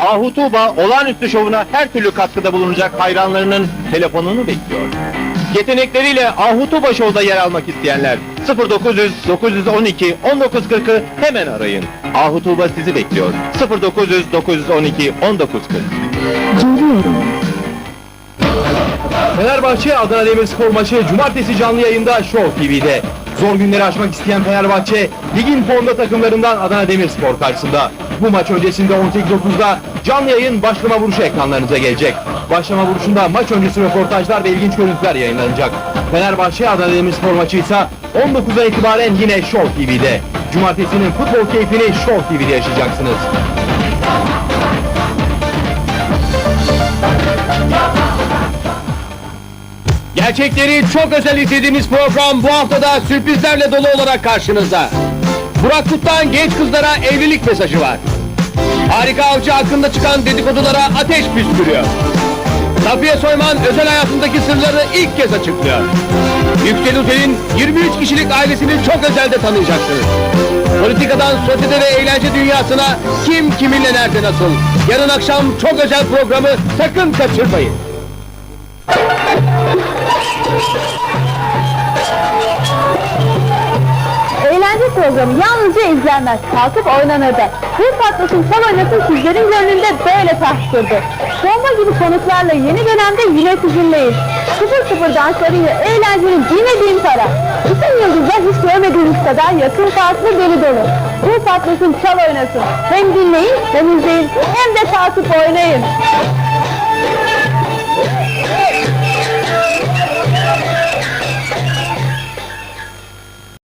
Ahu Tuğba olağanüstü şovuna her türlü katkıda bulunacak hayranlarının telefonunu bekliyor. Yetenekleriyle Ahu Tuğba Show'da yer almak isteyenler 0900 912 1940'ı hemen arayın. Ahu Tuğba sizi bekliyor. 0900 912 1940. Geliyorum. Fenerbahçe Adana Demirspor maçı cumartesi canlı yayında Show TV'de. Zor günleri aşmak isteyen Fenerbahçe ligin formda takımlarından Adana Demirspor karşısında. Bu maç öncesinde 18.30'da canlı yayın başlama vuruşu ekranlarınıza gelecek. Başlama vuruşunda maç öncesi röportajlar ve ilginç görüntüler yayınlanacak. Fenerbahçe Adana Demirspor maçı ise 19'dan itibaren yine Show TV'de. Cumartesinin futbol keyfini Show TV'de yaşayacaksınız. Gerçekleri çok özel izlediğiniz program bu haftada sürprizlerle dolu olarak karşınızda. Burak Kut'tan genç kızlara evlilik mesajı var. Harika Avcı hakkında çıkan dedikodulara ateş püskürüyor. Safiye Soyman özel hayatındaki sırları ilk kez açıklıyor. Yüksel Uzel'in 23 kişilik ailesini çok özelde tanıyacaksınız. Politikadan sosyete ve eğlence dünyasına kim kiminle nerede nasıl. Yarın akşam çok özel programı sakın kaçırmayın. Eğlence programı yalnızca izlenmez, kalkıp oynanır da. Bir patlasın son oynasın sizlerin gönlünde böyle taht kurdu. Bomba gibi konuklarla yeni dönemde yine sizinleyiz. Sıfır sıfır danslarıyla eğlencenin bilmediğin para. Bütün yıldızlar hiç görmediğiniz kadar yakın farklı deli dolu. Bir patlasın çal oynasın. Hem dinleyin hem izleyin hem de kalkıp oynayın.